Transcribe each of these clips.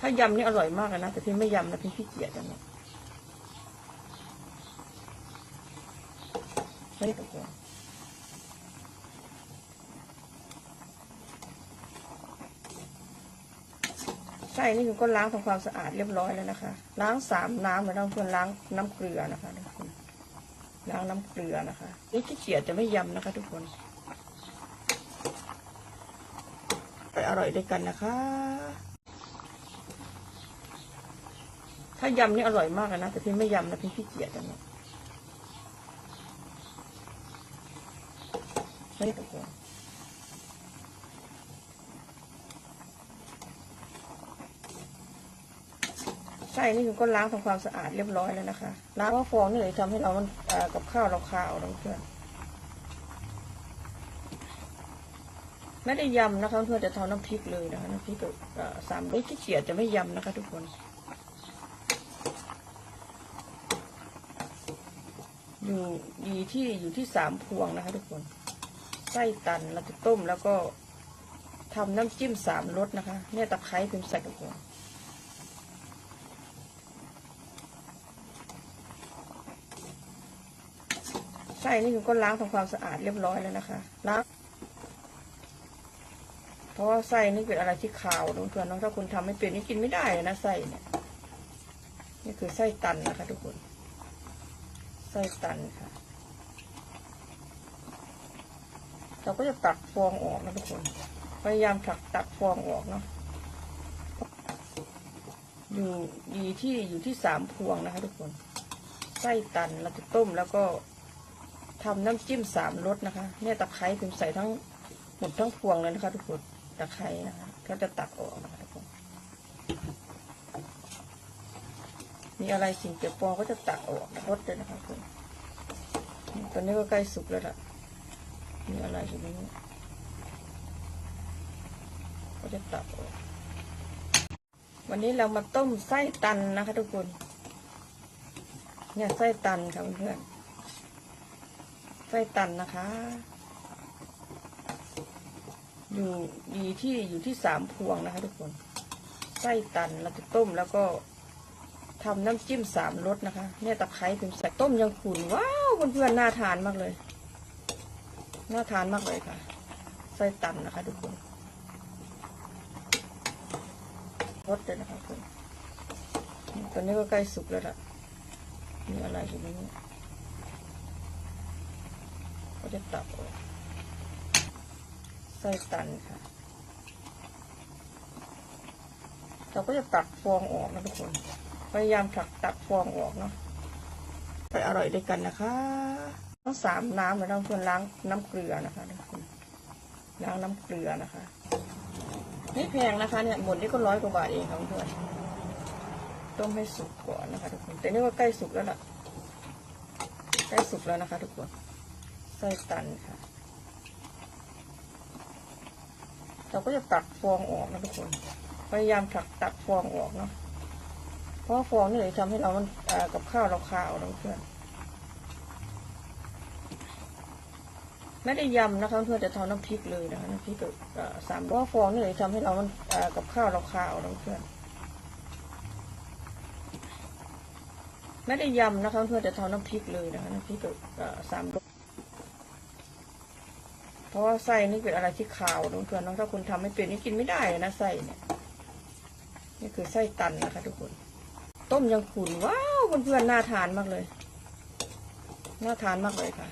ถ้ายำนี่อร่อยมากนะ แต่พี่ไม่ยำนะพี่ขี้เกียจจังเลยไม่ตะโกนไส้นี่คุณก็ล้างทำความสะอาดเรียบร้อยแล้วนะคะ ล้างสามน้ำแล้วต้องเพื่อนล้างน้ำเกลือนะคะทุกคนล้างน้ำเกลือนะคะ นี่ขี้เกียจจะไม่ยำนะคะ ทุกคนไปอร่อยด้วยกันนะคะ ถ้ายำนี่อร่อยมากนะ แต่พี่ไม่ยำนะพี่ขี้เกียจจังเลยไม่ตะโกนไส้นี่คุณก็ล้างทำความสะอาดเรียบร้อยแล้วนะคะ ล้างว่าฟองนี่เลยทำให้เรามันเอ่อกับข้าวเราขาวเราเพื่อนไม่ได้ยำนะคะเพื่อนจะทำน้ำพริกเลยนะคะน้ำพริกกับสามรสที่เขียดจะไม่ยำนะคะ ทุกคน อยู่ดีที่อยู่ที่สามพวงนะคะ ทุกคนไส้ตันเราจะต้มแล้วก็ทำน้ำจิ้มสามรสนะคะเนี่ยตะไคร้พิมใส่ทุกคนไส้นี่คุณก็ล้างทำความสะอาดเรียบร้อยแล้วนะคะล้างเพราะว่าไส้นี่เป็นอะไรที่ขาวน้องเพื่อนน้องถ้าคุณทำไม่เป็นนี่กินไม่ได้เลยนะไส้เนี่ยนี่คือไส้ตันนะคะ ทุกคน ไส้ตันค่ะ เราก็จะตักฟองออกนะทุกคน พยายามตักตักฟองออกเนาะ อยู่ดีที่อยู่ที่สามพวงนะคะ ทุกคน ไส้ตันเราจะต้มแล้วก็ทำน้ำจิ้มสามรสนะคะ เนี่ยตะไคร้พิมใส่ทั้งหมดทั้งพวงเลยนะคะ ทุกคน ตะไคร้นะคะ ก็จะตักออกนะคะทุกคน มีอะไรสิ่งเกี่ยวปอก็จะตักออกรสเลยนะคะทุกคนตอนนี้ก็ใกล้สุกแล้วล่ะ มีอะไรอยู่ในนี้ก็จะตักออก วันนี้เรามาต้มไส้ตันนะคะทุกคน เนี่ยไส้ตันค่ะเพื่อนๆไส้ตันนะคะ อยู่ดีที่อยู่ที่สามพวงนะคะทุกคน ไส้ตันเราจะต้มแล้วก็ ทำน้ำจิ้มสามรสนะคะ เนี่ยตะไคร้พิมพ์ใส่ต้มยังขุ่นว้าวเพื่อนๆน่าทานมากเลย น่าทานมากเลยค่ะไส้ตันนะคะทุกคนรสเลยนะคะทุกคนตอนนี้ก็ใกล้สุกแล้วล่ะมีอะไรอยู่ในนี้ก็จะตักออกไส้ตันค่ะ เราก็จะตักฟองออกนะทุกคน พยายามตักตักฟองออกเนาะไปอร่อยด้วยกันนะคะต้องสามน้ำเหมือนเราเพื่อนล้างน้ำเกลือนะคะทุกคนล้างน้ำเกลือนะคะไม่แพงนะคะเนี่ยหมดนี่ก็ร้อยกว่าบาทเองค่ะเพื่อนต้มให้สุกก่อนนะคะทุกคนแต่นี่ก็ใกล้สุกแล้วล่ะใกล้สุกแล้วนะคะ ทุกคนไส้ตันค่ะ เราก็จะตักฟองออกนะทุกคนพยายามตักตักฟองออกเนาะ ราะฟองนี่เลยทำให้เรามันกับข้าวเราขาวเราเพื่อนไม่ได้ยำนะคะเพื่อนจะทำน้ำพริกเลยนะคะน้ำพริกกับเอ่อสามเพราะว่าฟองนี่เลยทำให้เรามันกับข้าวเราขาวเราเพื่อนไม่ได้ยำนะคะเพื่อนจะทำน้ำพริกเลยนะคะน้ำพริกกับเอ่อสามรสเพราะว่าไส้นี่เป็นอะไรที่ขาวน้องเพื่อนน้องถ้าคุณทำไม่เป็นนี่กินไม่ได้นะไส้เนี่ยนี่คือไส้ตันนะคะทุกคน ต้มยังขุ่นว้าวเพื่อนๆน่าทานมากเลย น่าทานมากเลยค่ะ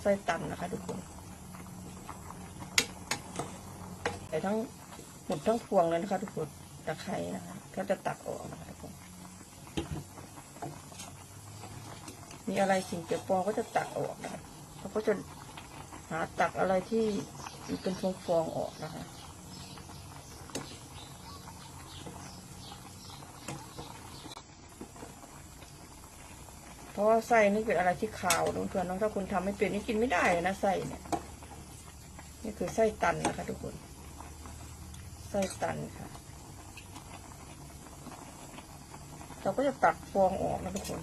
ไส้ตันนะคะทุกคนใส่ทั้งหมดทั้งพวงเลยนะคะทุกคนตะไคร้นะคะก็จะตักออกนะคะทุกคนมีอะไรสิ่งเกี่ยวปอก็จะตักออกนะคะเขาก็จะหาตักอะไรที่เป็นฟองๆออกนะคะ เพราะว่าไส้นี่เป็นอะไรที่ขาวน้องเพื่อนน้องถ้าคุณทำไม่เป็นนี่กินไม่ได้นะไส้เนี่ย นี่คือไส้ตันนะคะ ทุกคน ไส้ตันค่ะ เราก็จะตักฟองออกนะทุกคน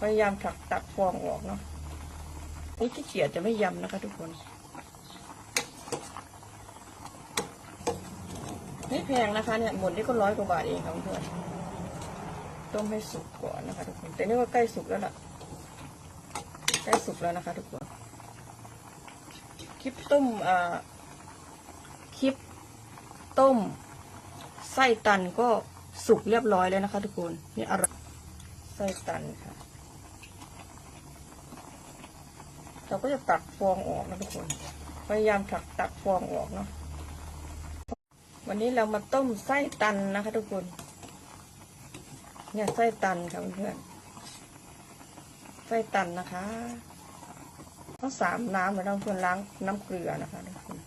พยายามตักตักฟองออกเนาะ นี่ขี้เกียจจะไม่ยำนะคะ ทุกคน ไม่แพงนะคะเนี่ยหมดนี่ก็ร้อยกว่าบาทเองค่ะเพื่อน ต้มให้สุกก่อนนะคะทุกคน แต่นี่ก็ใกล้สุกแล้วล่ะ ใกล้สุกแล้วนะคะทุกคน คลิปต้มอ่าคลิปต้มไส้ตันก็สุกเรียบร้อยแล้วนะคะ ทุกคน นี่อร่อยไส้ตันค่ะ เราก็จะตักฟองออกนะทุกคน พยายามตักตักฟองออกเนาะ วันนี้เรามาต้มไส้ตันนะคะ ทุกคน เนี่ยไส้ตันค่ะเพื่อนไส้ตันนะคะต้องสามน้ำเหมือนเราเพื่อนล้างน้ำเกลือนะคะทุกคน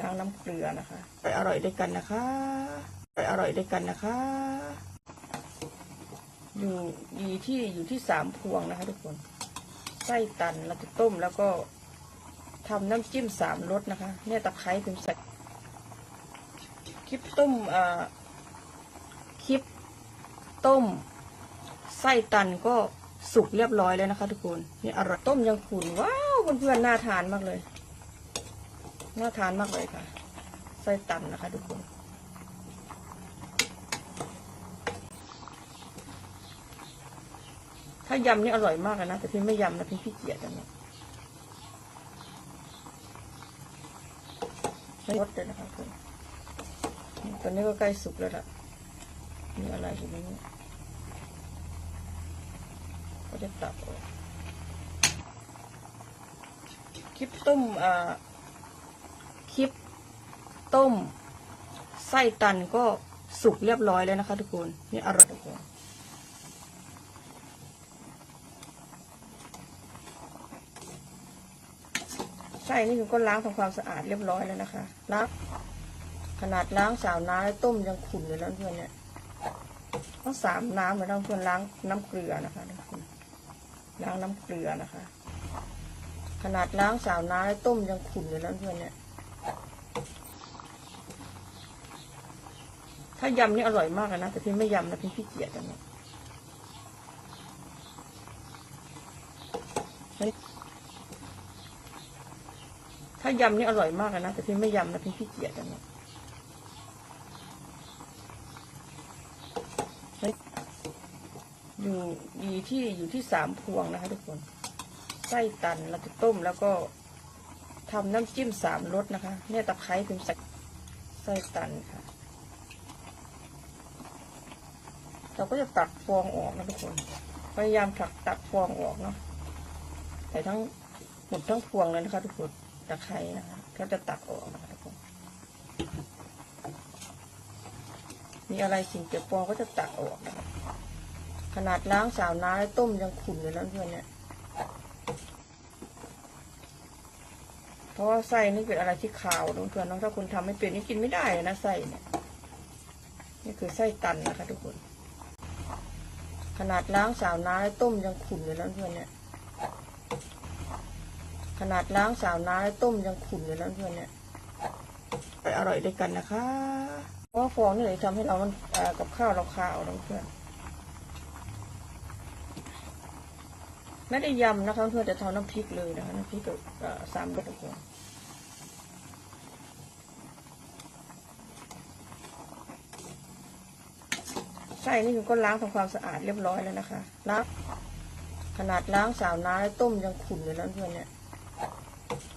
ล้างน้ำเกลือนะคะไปอร่อยด้วยกันนะคะไปอร่อยด้วยกันนะคะ อยู่ดีที่อยู่ที่สามพวงนะคะ ทุกคนไส้ตันเราจะต้มแล้วก็ทำน้ำจิ้มสามรสนะคะเนี่ยตะไคร้เป็นใส่คลิปต้มอ่าคลิป ต้มไส้ตันก็สุกเรียบร้อยแล้วนะคะ ทุกคนนี่อร่อยต้มยังขุ่นว้าวเพื่อนๆน่าทานมากเลย น่าทานมากเลยค่ะ ไส้ตันนะคะ ทุกคนถ้ายำนี่อร่อยมากนะแต่พี่ไม่ยำนะพี่ขี้เกียจอันนี้ไม่รสเลยนะคะคุณตอนนี้ก็ใกล้สุกแล้วล่ะ มีอะไรอยู่ในนี้ก็จะตักออกคลิปต้มอ่าคลิปต้ม ไส้ตันก็สุกเรียบร้อยแล้วนะคะ ทุกคน นี่อร่อยทุกคนไส้นี่คือก็ล้างทำความสะอาดเรียบร้อยแล้วนะคะล้างขนาดล้างสาวน้ำแล้วต้มยังขุ่นอยู่แล้วเพื่อนเนี่ย ต้องสามน้ำเหมือนเราเพื่อนล้างน้ำเกลือนะคะทุกคนล้างน้ำเกลือนะคะ ขนาดล้างสาวน้ำแล้วต้มยังขุ่นอยู่แล้วเพื่อนเนี่ยถ้ายำนี่อร่อยมากนะแต่พี่ไม่ยำนะพี่ขี้เกียจอันนี้ถ้ายำนี่อร่อยมากนะแต่พี่ไม่ยำนะพี่ขี้เกียจอันนี้เฮ้ย อยู่ดีที่อยู่ที่สามพวงนะคะทุกคนไส้ตันเราจะต้มแล้วก็ทำน้ำจิ้มสามรสนะคะเนี่ยตะไคร้เป็นใส่ไส้ตันค่ะ เราก็จะตักฟองออกนะทุกคนพยายามตักตักฟองออกเนาะใส่ทั้งหมดทั้งพวงเลยนะคะทุกคนตะไคร้นะคะก็จะตักออกนะคะทุกคนมีอะไรสิ่งเกี่ยวปองก็จะตักออกนะคะ ขนาดล้างสาวน้ำแล้ต้มยังขุ่นอยู่แล้วเพื่อนเนี่ย เพราะว่าไส้นี่เป็นอะไรที่ขาวนะเพื่อนน้องถ้าคุณทำไม่เป็นนี่กินไม่ได้นะไส้เนี่ยนี่คือไส้ตันนะคะทุกคน ขนาดล้างสาวน้ำแล้ต้มยังขุ่นอยู่แล้วเพื่อนเนี่ย ขนาดล้างสาวน้ำแล้ต้มยังขุ่นอยู่แล้วเพื่อนเนี่ยไปอร่อยด้วยกันนะคะเพราะฟองนี่เลยทำให้เรามันกับข้าวเราขาวนะเพื่อน ไม่ได้ยำนะคะเพื่อนจะทำน้ำพริกเลยนะคะน้ำพริกกับสามรสทุกคนไส้นี่คือก็ล้างทำความสะอาดเรียบร้อยแล้วนะคะล้างขนาดล้างสาวน้ำแล้วต้มยังขุ่นอยู่แล้วเพื่อนเนี่ย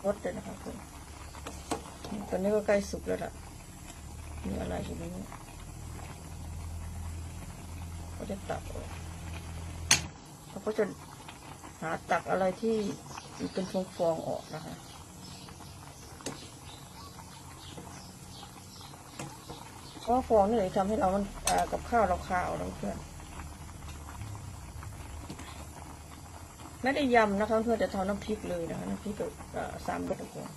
รสเลยนะคะคุณตอนนี้ก็ใกล้สุกแล้วล่ะมีอะไรอยู่ในนี้ก็จะตักออกเขาก็จะ หาตักอะไรที่เป็นฟองๆออกนะคะเพราะฟองนี่เลยทำให้เรามันกับข้าวเราขาวนะเพื่อนไม่ได้ยำนะคะเพื่อนจะทำน้ำพริกเลยนะคะน้ำพริกกับเอ่อสามรสทุกคน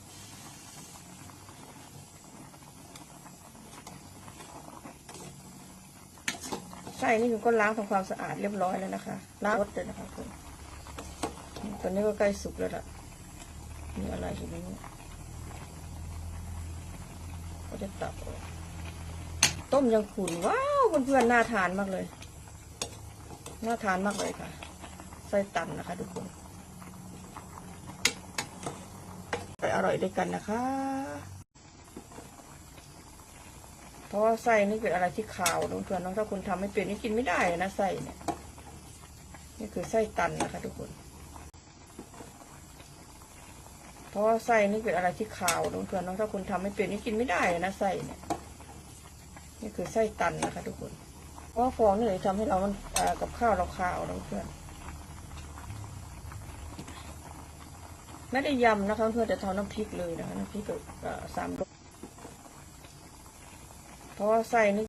ไส้นี่คือก็ล้างทำความสะอาดเรียบร้อยแล้วนะคะล้างรสเลยนะคะคุณ ตอนนี้ก็ใกล้สุกแล้วล่ะมีอะไรอยู่ในนี้ก็จะตักออกต้มยังขุ่นว้าวเพื่อนๆน่าทานมากเลย น่าทานมากเลยค่ะ ไส้ตันนะคะทุกคนไปอร่อยด้วยกันนะคะ เพราะว่าไส้นี่เป็นอะไรที่ขาวนะเพื่อนน้องถ้าคุณทำไม่เป็นนี่กินไม่ได้นะไส้เนี่ย นี่คือไส้ตันนะคะทุกคน เพ ราะว่าไส้นี่เป็นอะไรที่ขาวนะเพื่อนน้องถ้าคุณทำไม่เป็นนี่กินไม่ได้นะไส้เนี่ยนี่คือไส้ตันนะคะทุกคนเพราะฟองนี่เลยทำให้เรามันกับข้าวเราขาวนะเพื่อนไม่ได้ยำนะคะเพื่อนจะทำน้ำพริกเลยนะคะน้ำพริกกับสามรสเพราะว่าไส้นี่